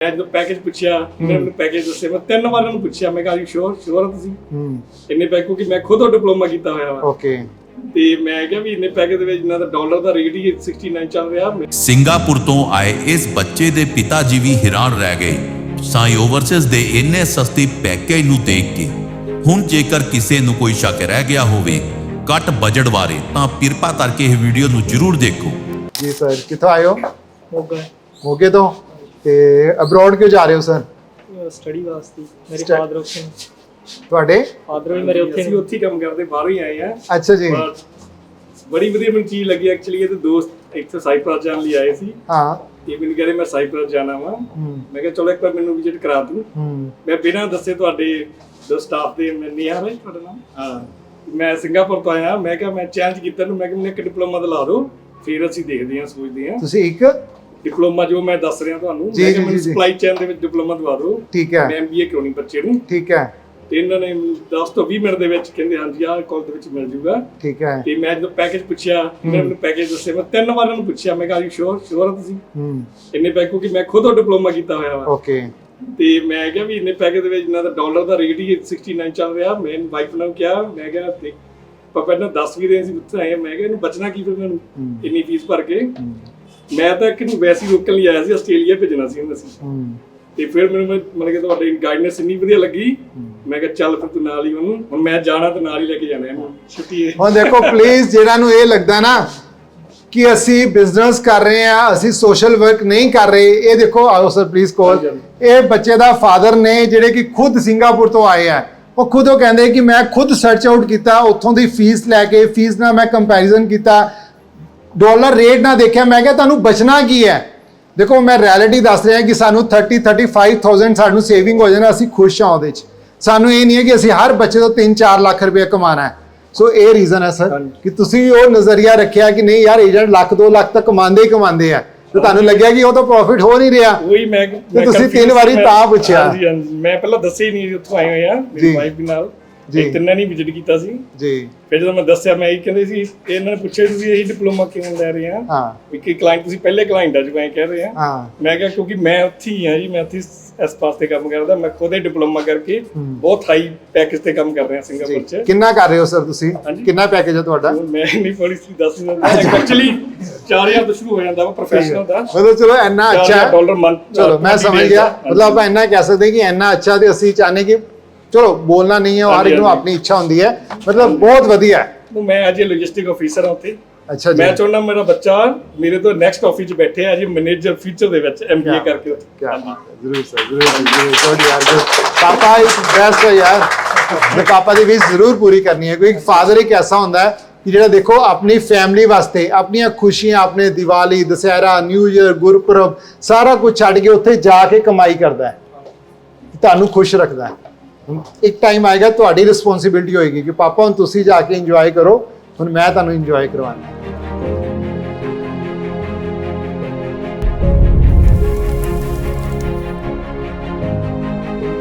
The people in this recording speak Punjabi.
ਮੈਂ ਜਦੋਂ ਪੈਕੇਜ ਪੁੱਛਿਆ ਮੈਂ ਮੈਨੂੰ ਪੈਕੇਜ ਦੱਸੇ ਮੈਂ ਤਿੰਨ ਵਾਰ ਉਹਨੂੰ ਪੁੱਛਿਆ ਮੈਂ ਕਿਹਾ ਜੀ ਸ਼ੋਰ ਸ਼ੋਰ ਆ ਤੁਸੀਂ? ਹੂੰ। ਇੰਨੇ ਪੈਕ ਕਿਉਂਕਿ ਮੈਂ ਖੁਦ ਉਹ ਡਿਪਲੋਮਾ ਕੀਤਾ ਹੋਇਆ ਵਾ। ਓਕੇ ਤੇ ਮੈਂ ਕਿਹਾ ਵੀ ਇੰਨੇ ਪੈਕੇਜ ਦੇ ਵਿੱਚ ਇਹਨਾਂ ਦਾ ਡਾਲਰ ਦਾ ਰੇਟ ਹੀ 69 ਚੱਲ ਰਿਹਾ। ਸਿੰਗਾਪੁਰ ਤੋਂ ਆਏ ਇਸ ਬੱਚੇ ਦੇ ਪਿਤਾ ਜੀ ਵੀ ਹੈਰਾਨ ਰਹਿ ਗਏ। ਸਾਈ ਓਵਰਸੀਜ਼ ਦੇ ਇੰਨੇ ਸਸਤੀ ਪੈਕੇਜ ਨੂੰ ਦੇਖ ਕੇ। ਹੁਣ ਜੇਕਰ ਕਿਸੇ ਨੂੰ ਕੋਈ ਸ਼ੱਕ ਰਹਿ ਗਿਆ ਹੋਵੇ ਘੱਟ ਬਜਟ ਬਾਰੇ ਤਾਂ ਕਿਰਪਾ ਕਰਕੇ ਇਹ ਵੀਡੀਓ ਨੂੰ ਜ਼ਰੂਰ ਦੇਖੋ। ਜੀ ਸਰ ਕਿੱਥੋਂ ਆਏ ਹੋ? ਮੋਗਾ। ਮੋਗੇ ਤੋਂ? ਤੇ ਅਬਰੋਡ ਕਿਉਂ ਜਾ ਰਹੇ ਹੋ ਸਰ ਸਟੱਡੀ ਵਾਸਤੇ ਮੇਰੇ ਫਾਦਰ ਉੱਥੇ ਤੁਹਾਡੇ? ਫਾਦਰ ਵੀ ਮੇਰੇ ਉੱਥੇ ਅਸੀਂ ਨੇ। ਉੱਥੇ ਹੀ ਕੰਮ ਕਰਦੇ ਬਾਹਰੋਂ ਹੀ ਆਏ ਆ। ਅੱਛਾ ਜੀ। ਪਰ ਬੜੀ ਵਧੀਆ ਮੈਨੂੰ ਚੀਜ਼ ਲੱਗੀ ਐਕਚੁਅਲੀ ਇਹ ਤੇ ਦੋਸਤ ਇੱਕ ਤਾਂ ਸਾਈਪ੍ਰਸ ਜਾਣ ਲਈ ਆਏ ਸੀ। ਹਾਂ। ਇਹ ਮੈਨੂੰ ਕਹਿੰਦੇ ਮੈਂ ਸਾਈਪ੍ਰਸ ਜਾਣਾ ਵਾ। ਹੂੰ। ਮੈਂ ਕਿਹਾ ਚਲੋ ਇੱਕ ਵਾਰ ਮੈਨੂੰ ਵਿਜ਼ਿਟ ਕਰਾ ਦੂੰ। ਹੂੰ। ਮੈਂ ਬਿਨਾਂ ਦੱਸੇ ਤੁਹਾਡੇ ਜੋ ਸਟਾਫ ਦੇ ਮੈਂ ਨਹੀਂ ਆ ਰਿਹਾ ਤੁਹਾਡਾ ਨਾਮ। ਹਾਂ। ਮੈਂ ਸਿੰਗਾਪੁਰ ਤੋਂ ਆਇਆ ਮੈਂ ਕਿਹਾ ਮੈਂ ਚੈਲੰਜ ਕੀਤਾ ਨੂੰ ਮੈਂ ਕਿਹਾ ਮੈਨੂੰ ਇੱਕ ਡਿਪਲੋਮਾ ਦਿਲਾ ਦਿਓ ਫਿਰ ਅਸੀਂ ਦੇਖਦੇ ਹਾਂ ਸੋਚਦੇ ਹਾਂ। ਤੁਸੀਂ ਇੱਕ ਡਿਪਲੋਮਾ ਜੋ ਮੈਂ ਦੱਸ ਰਿਹਾ ਤੁਹਾਨੂੰ ਜੀ, ਮੈਂ ਜੀ, ਕਿਹਾ ਮੈਨੂੰ ਜੀ। ਸਪਲਾਈ ਚੇਨ ਦੇ ਵਿੱਚ ਡਿਪਲੋਮਾ ਦਵਾ ਦਿਓ। ਠੀਕ ਹੈ। ਮੈਂ ਐਮਬੀਏ ਕਰਾਉਣੀ ਬੱਚੇ ਨੂੰ। ਠੀਕ ਹੈ। ਤੇ ਇਹਨਾਂ ਨੇ 10 ਤੋਂ 20 ਮਿੰਟ ਦੇ ਵਿੱਚ ਕਹਿੰਦੇ ਹਾਂਜੀ ਆਹ ਕਾਲ ਦੇ ਵਿੱਚ ਮਿਲ ਜੂਗਾ। ਠੀਕ ਹੈ। ਤੇ ਮੈਂ ਜਦੋਂ ਪੈਕੇਜ ਪੁੱਛਿਆ ਇਹਨਾਂ ਨੇ ਮੈਨੂੰ ਪੈਕੇਜ ਦੱਸੇ ਮੈਂ ਤਿੰਨ ਵਾਰ ਉਹਨੂੰ ਪੁੱਛਿਆ ਮੈਂ ਕਿਹਾ ਸ਼ੋਰ ਸ਼ੋਰ ਤੁਸੀਂ? ਹੂੰ। ਇੰਨੇ ਪੈਕ ਕਿਉਂਕਿ ਮੈਂ ਖੁਦ ਉਹ ਡਿਪਲੋਮਾ ਕੀਤਾ ਹੋਇਆ ਵਾ। ਓਕੇ। ਤੇ ਮੈਂ ਕਿਹਾ ਵੀ ਇੰਨੇ ਪੈਕੇਜ ਦੇ ਵਿੱਚ ਇਹਨਾਂ ਦਾ ਡਾਲਰ ਦਾ ਰੇਟ ਹੀ 69 ਚੱਲ ਰਿਹਾ। ਮੈਂ ਵਾਈਫ ਨੂੰ ਕਿਹਾ ਮੈਂ ਕਿਹਾ ਤੇ ਪਾਪਾ ਇਹਨਾਂ ਦੱਸ ਵੀ ਰਹੇ ਸੀ ਉੱਥੇ ਆਏ ਆ। ਮੈਂ ਕਿਹਾ ਇਹਨੂੰ ਬਚਣਾ ਕੀ ਫਿਰ ਇਹਨਾਂ ਨੂੰ ਇੰਨੀ ਫੀਸ ਭਰ ਕੇ। ਮੈਂ ਤਾਂ ਕਿ ਵੈਸੇ ਹੀ ਰੋਕਣ ਲਈ ਆਇਆ ਸੀ ਆਸਟ੍ਰੇਲੀਆ ਭੇਜਣਾ ਸੀ ਇਹਨੂੰ ਅਸੀਂ। ਹੂੰ। ਤੇ ਫਿਰ ਮੈਨੂੰ ਮਤਲਬ ਕਿ ਤੁਹਾਡੀ ਗਾਈਡਨੈਸ ਇੰਨੀ ਵਧੀਆ ਲੱਗੀ। ਮੈਂ ਕਿਹਾ ਚੱਲ ਫਿਰ ਤੂੰ ਨਾਲ ਹੀ ਉਹਨੂੰ ਹੁਣ ਮੈਂ ਜਾਣਾ ਤੇ ਨਾਲ ਹੀ ਲੈ ਕੇ ਜਾਣਾ ਇਹਨੂੰ। ਛੁੱਟੀ ਹੈ। ਹੁਣ ਦੇਖੋ ਪਲੀਜ਼ ਜਿਹੜਾ ਨੂੰ ਇਹ ਲੱਗਦਾ ਨਾ ਕਿ ਅਸੀਂ ਬਿਜ਼ਨਸ ਕਰ ਰਹੇ ਆ ਅਸੀਂ ਸੋਸ਼ਲ ਵਰਕ ਨਹੀਂ ਕਰ ਰਹੇ ਇਹ ਦੇਖੋ ਆਓ ਸਰ ਪਲੀਜ਼ ਕੋਲ ਇਹ ਬੱਚੇ ਦਾ ਫਾਦਰ ਨੇ ਜਿਹੜੇ ਕਿ ਖੁਦ ਸਿੰਗਾਪੁਰ ਤੋਂ ਆਏ ਆ ਉਹ ਖੁਦ ਉਹ ਕਹਿੰਦੇ ਕਿ ਮੈਂ ਖੁਦ ਸਰਚ ਆਊਟ ਕੀਤਾ ਉੱਥੋਂ ਦੀ ਫੀਸ ਲੈ ਕੇ ਫੀਸ ਨਾਲ ਮੈਂ ਕੰਪੈਰੀਜ਼ਨ ਕੀਤਾ। ਡਾਲਰ ਰੇਟ ਨਾ ਦੇਖਿਆ ਮੈਂ ਕਿਹਾ ਤੁਹਾਨੂੰ ਬਚਣਾ ਕੀ ਹੈ? ਦੇਖੋ ਮੈਂ ਰਿਐਲਿਟੀ ਦੱਸ ਰਿਹਾ ਕਿ ਸਾਨੂੰ 30 35000 ਸਾਨੂੰ ਸੇਵਿੰਗ ਹੋ ਜਾਣਾ ਅਸੀਂ ਖੁਸ਼ ਹਾਂ ਉਹਦੇ 'ਚ। ਸਾਨੂੰ ਇਹ ਨਹੀਂ ਹੈ ਕਿ ਅਸੀਂ ਹਰ ਬੱਚੇ ਤੋਂ 3-4 ਲੱਖ ਰੁਪਏ ਕਮਾਣਾ ਹੈ। ਸੋ ਇਹ ਰੀਜ਼ਨ ਹੈ ਸਰ। ਕਿ ਤੁਸੀਂ ਉਹ ਨਜ਼ਰੀਆ ਰੱਖਿਆ ਕਿ ਨਹੀਂ ਯਾਰ ਏਜੰਟ ਲੱਖ 2 ਲੱਖ ਤੱਕ ਕਮਾਉਂਦੇ ਹੀ ਕਮਾਉਂਦੇ ਆ। ਤੇ ਤੁਹਾਨੂੰ ਲੱਗਿਆ ਕਿ ਉਹ ਤਾਂ ਪ੍ਰੋਫਿਟ ਹੋ ਨਹੀਂ ਰਿਹਾ? ਉਹੀ ਮੈਂ ਤੁਸੀਂ ਤਿੰਨ ਵਾਰੀ ਤਾਂ ਪੁੱਛਿਆ। ਮੈਂ ਪਹਿਲਾਂ ਦੱਸਿਆ ਹੀ ਨਹੀਂ ਉੱਥੋਂ ਆਏ ਹੋਏ ਆ। ਮੇਰੀ ਵਾਈਫ ਵੀ ਨਾਲ। ਜੀ। ਇੱਕ ਤਿੰਨਾਂ ਨੇ ਵਿਜ਼ਿਟ ਕੀਤਾ ਸੀ। ਜੀ। ਫਿਰ ਜਦੋਂ ਮੈਂ ਦੱਸਿਆ ਮੈਂ ਇਹ ਕਹਿੰਦੇ ਸੀ ਇਹ ਇਹਨਾਂ ਨੇ ਪੁੱਛਿਆ ਤੁਸੀਂ ਇਹ ਡਿਪਲੋਮਾ ਕਿਉਂ ਲੈ ਰਹੇ ਆ? ਹਾਂ। ਵੀ ਕਿ ਕਲਾਇੰਟ ਤੁਸੀਂ ਪਹਿਲੇ ਕਲਾਇੰਟ ਆ ਜੋ ਮੈਂ ਕਹਿ ਰਹੇ। ਆ ਹਾਂ। ਮੈਂ ਕਿਹਾ ਕਿਉਂਕਿ ਮੈਂ ਉੱਥੇ ਹੀ ਆ ਜੀ ਮੈਂ ਉੱਥੇ ਇਸ ਪਾਸ ਤੇ ਕੰਮ ਕਰਦਾ ਮੈਂ ਖੁਦ ਹੀ ਡਿਪਲੋਮਾ ਕਰਕੇ ਬਹੁਤ ਹਾਈ ਪੈਕੇਜ ਤੇ ਕੰਮ ਕਰ ਰਿਹਾ ਸਿੰਗਾਪੁਰ ਚ। ਕਿੰਨਾ ਕਰ ਰਹੇ ਹੋ ਸਰ ਤੁਸੀਂ। ਕਿੰਨਾ ਪੈਕੇਜ ਹੈ ਤੁਹਾਡਾ? ਮੈਂ ਨਹੀਂ ਪੋਲਿਸੀ ਦੱਸ ਦਿੰਦਾ ਐਕਚੁਅਲੀ 4000 ਤੋਂ ਸ਼ੁਰੂ ਹੋ ਜਾਂਦਾ ਵਾ ਪ੍ਰੋਫੈਸ਼ਨਲ ਦਾ। ਮਤਲਬ ਚਲੋ ਇੰਨਾ ਅੱਛਾ। ਹੈ ਡਾਲਰ ਮੰਥ ਚਲੋ ਮੈਂ ਸਮਝ ਗਿਆ। ਮਤਲਬ ਆਪਾਂ ਇੰਨਾ ਕਹਿ ਸਕਦੇ ਕਿ ਇੰਨਾ ਅੱਛਾ ਤੇ ਅਸੀਂ ਚਾਹਨੇ ਕਿ ਚਲੋ ਬੋਲਣਾ ਨਹੀਂ ਹੈ ਹਰ ਇੱਕ ਨੂੰ। ਆਪਣੀ ਇੱਛਾ ਹੁੰਦੀ ਹੈ। ਮਤਲਬ ਬਹੁਤ ਵਧੀਆ ਹੈ। ਮੈਂ ਅਜੇ ਲੌਜਿਸਟਿਕ ਆਫੀਸਰ ਹਾਂ ਉੱਥੇ। ਅੱਛਾ ਜੀ। ਮੈਂ ਚਾਹੁੰਦਾ ਮੇਰਾ ਬੱਚਾ ਮੇਰੇ ਤੋਂ ਨੈਕਸਟ ਆਫਿਸ 'ਚ ਬੈਠੇ ਆ ਜੀ ਮੈਨੇਜਰ ਫਿਊਚਰ ਦੇ ਵਿੱਚ ਐਮਬੀਏ ਕਰਕੇ। ਹੈ ਜ਼ਰੂਰ ਸਰ ਜ਼ਰੂਰ ਜ਼ਰੂਰ ਯਾਰ. ਪਾਪਾ ਇਸ ਬੈਸਟ ਹੈ ਯਾਰ। ਤੇ ਪਾਪਾ ਦੀ ਵਿਸ਼ ਜ਼ਰੂਰ ਪੂਰੀ ਕਰਨੀ ਹੈ ਕਿਉਂਕਿ ਫਾਦਰ ਇੱਕ ਐਸਾ ਹੁੰਦਾ ਹੈ ਕਿ ਜਿਹੜਾ ਦੇਖੋ ਆਪਣੀ ਫੈਮਿਲੀ ਵਾਸਤੇ ਆਪਣੀਆਂ ਖੁਸ਼ੀਆਂ ਆਪਣੇ ਦੀਵਾਲੀ ਦੁਸਹਿਰਾ ਨਿਊ ਇਅਰ ਗੁਰਪੁਰਬ ਸਾਰਾ ਕੁਝ ਛੱਡ ਕੇ ਉੱਥੇ ਜਾ ਕੇ ਕਮਾਈ ਕਰਦਾ ਹੈ। ਤੁਹਾਨੂੰ ਖੁਸ਼ ਰੱਖਦਾ ਹੈ। ਇੱਕ ਟਾਈਮ ਆਏਗਾ, ਤੁਹਾਡੀ ਰਿਸਪੌਂਸਿਬਿਲਟੀ ਹੋਏਗੀ ਕਿ ਪਾਪਾ, ਹੁਣ ਤੁਸੀਂ ਜਾ ਕੇ ਇੰਜੋਏ ਕਰੋ, ਹੁਣ ਮੈਂ ਤੁਹਾਨੂੰ ਇੰਜੋਏ ਕਰਵਾਉਣਾ